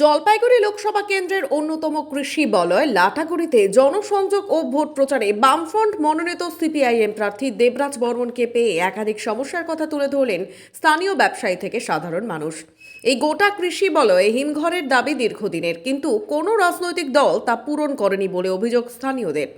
জলপাইগুড়ি লোকসভা কেন্দ্রের অন্যতম কৃষি বলয় লাটাগুড়িতে জনসংযোগ ও ভোট প্রচারে বামফ্রন্ট মনোনীত সিপিআইএম প্রার্থী দেবরাজ বর্মনকে পেয়ে একাধিক সমস্যার কথা তুলে ধরলেন স্থানীয় ব্যবসায়ী থেকে সাধারণ মানুষ। এই গোটা কৃষি বলয়ে হিমঘরের দাবি দীর্ঘদিনের, কিন্তু কোনো রাজনৈতিক দল তা পূরণ করেনি বলে অভিযোগ স্থানীয়দের।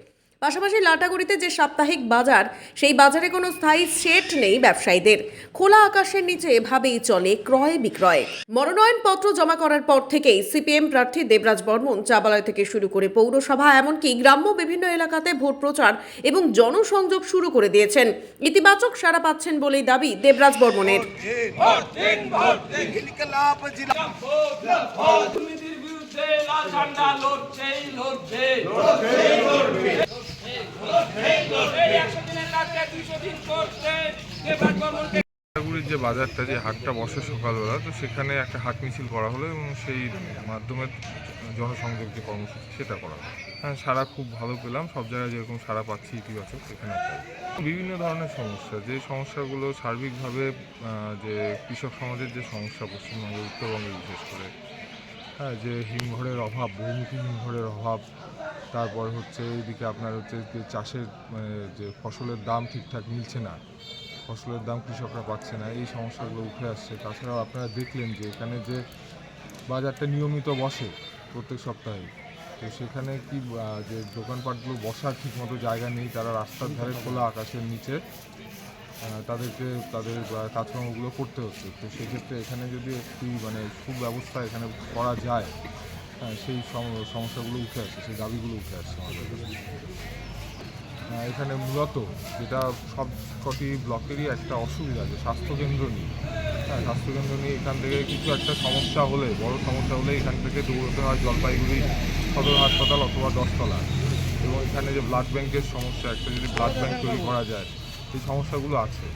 পাশাপাশি লাটাগুড়িতে যে সাপ্তাহিক বাজার, সেই বাজারে কোনো স্থায়ী সেট নেই ব্যবসায়ীদের। খোলা আকাশের নিচে এভাবেই চলে ক্রয় বিক্রয়। মনোনয়নপত্র জমা করার পর থেকেই সিপিএম প্রার্থী দেবরাজ বর্মন চাবালয় থেকে শুরু করে পৌরসভা, এমনকি গ্রাম্য বিভিন্ন এলাকাতে ভোট প্রচার এবং জনসংযোগ শুরু করে দিয়েছেন। ইতিবাচক সাড়া পাচ্ছেন বলেই দাবি দেবরাজ বর্মনের। শিলিগুড়ির যে বাজারটা, যে হাটটা বসে সকালবেলা, তো সেখানে একটা হাট মিছিল করা হলো এবং সেই মাধ্যমে জনসংযোগ যে কর্মসূচি, সেটা করা হলো। হ্যাঁ সারা খুব ভালো পেলাম। সব জায়গায় যেরকম সারা পাচ্ছি ইতিবাচক, সেখানে বিভিন্ন ধরনের সমস্যা। যে সমস্যাগুলো সার্বিকভাবে যে কৃষক সমাজের যে সমস্যা পশ্চিমবঙ্গে উত্তরবঙ্গে বিশেষ করে যে হিমঘরের অভাব, বহুমুখী হিমঘরের অভাব, তারপর হচ্ছে এইদিকে আপনার হচ্ছে যে চাষের মানে যে ফসলের দাম ঠিকঠাক মিলছে না, ফসলের দাম কৃষকরা পাচ্ছে না, এই সমস্যাগুলো উঠে আসছে। তাছাড়াও আপনারা দেখলেন যে এখানে যে বাজারটা নিয়মিত বসে প্রত্যেক সপ্তাহে, তো সেখানে কি যে দোকানপাটগুলো বসার ঠিকমতো জায়গা নেই, তারা রাস্তার ধারে খোলা আকাশের নিচে তাদেরকে, তাদের কাজকর্মগুলো করতে হচ্ছে। তো সেক্ষেত্রে এখানে যদি একটি মানে সুব্যবস্থা এখানে করা যায় হ্যাঁ সেই সম- সমস্যাগুলো উঠে আসছে সেই দাবিগুলো উঠে আসছে আমাদের এখানে মূলত যেটা সব কটি ব্লকেরই একটা অসুবিধা যে স্বাস্থ্যকেন্দ্র নিয়ে। হ্যাঁ স্বাস্থ্যকেন্দ্র নিয়ে এখান থেকে কিছু একটা সমস্যা হলে, বড় সমস্যা হলে এখান থেকে দৌড়তে হয় জলপাইগুড়ি সদর হাসপাতাল অথবা দশতলা। এবং এখানে যে ব্লাড ব্যাংকের সমস্যা, একটা যদি ব্লাড ব্যাংক তৈরি করা যায় এই সমস্যাগুলো আছে